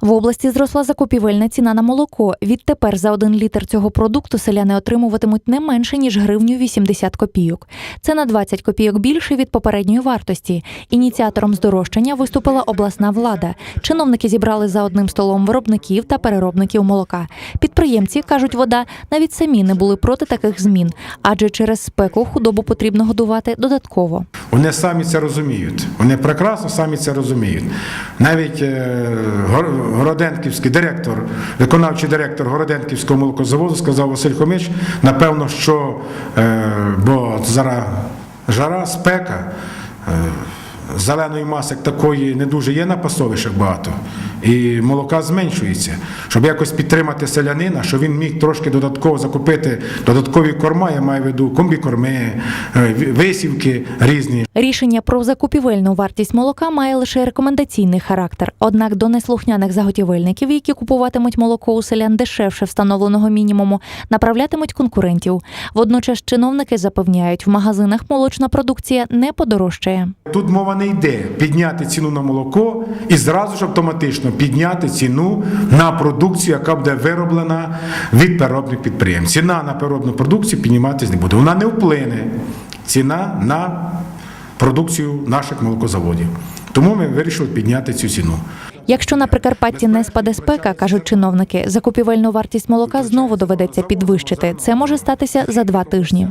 В області зросла закупівельна ціна на молоко. Відтепер за один літр цього продукту селяни отримуватимуть не менше ніж гривню 80 копійок. Це на 20 копійок більше від попередньої вартості. Ініціатором здорожчання виступила обласна влада. Чиновники зібрали за одним столом виробників та переробників молока. Підприємці кажуть, вода навіть самі не були проти таких змін, адже через спеку худобу потрібно годувати додатково. Вони самі це розуміють. Вони прекрасно самі це розуміють. Навіть е, Городенківський директор, виконавчий директор Городенківського молокозаводу сказав Василь Хомич, напевно, що е, бо зараз жара, спека. Зеленої маси такої не дуже є на пасовищах багато, і молока зменшується. Щоб якось підтримати селянина, щоб він міг трошки додатково закупити додаткові корма, я маю в виду комбікорми, е, висівки різні. Рішення про закупівельну вартість молока має лише рекомендаційний характер. Однак до неслухняних заготівельників, які купуватимуть молоко у селян дешевше встановленого мінімуму, направлятимуть конкурентів. Водночас чиновники запевняють, в магазинах молочна продукція не подорожчає. Тут мова не йде підняти ціну на молоко і зразу ж автоматично підняти ціну на продукцію, яка буде вироблена від переробних підприємств. Ціна на переробну продукцію підніматись не буде. Вона не вплине. Ціна на продукцію наших молокозаводів. Тому ми вирішили підняти цю ціну. Якщо на Прикарпатті не спаде спека, кажуть чиновники, закупівельну вартість молока знову доведеться підвищити. Це може статися за два тижні.